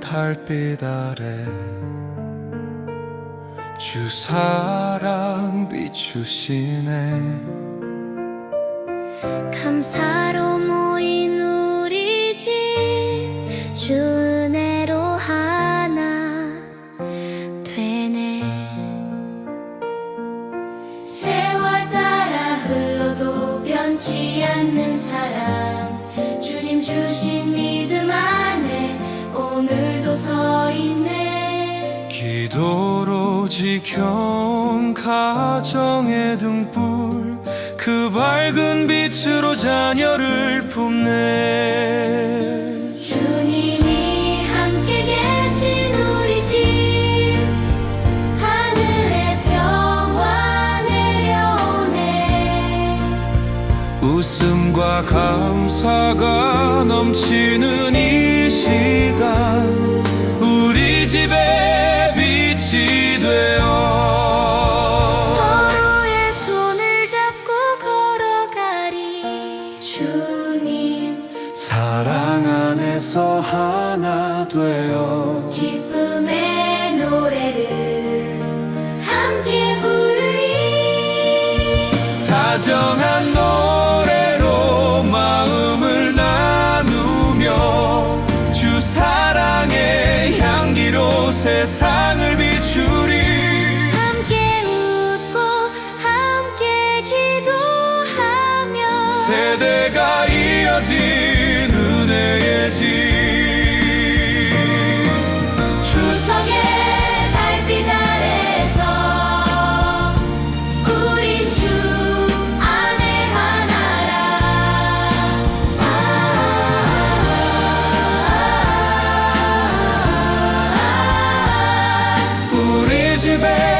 달빛 아래 주 사랑 비추시네. 감사로 모인 우리 집 주 은혜로 하나 되네 기도로 지켜온 가정의 등불 그 밝은 빛으로 자녀를 품네. 주님이 함께 계신 우리 집 하늘의 평화 내려오네. 웃음과 감사가 넘치는 이 시간 안에서 하나 되어 기쁨의 노래를 함께 부르리. 다정한 노래로 마음을 나누며 주 사랑의 향기로 세상을 비추리. 함께 웃고 함께 기도하며 세대가 이어질 추석의 달빛 아래서 우린 주 안에 하나라. 집에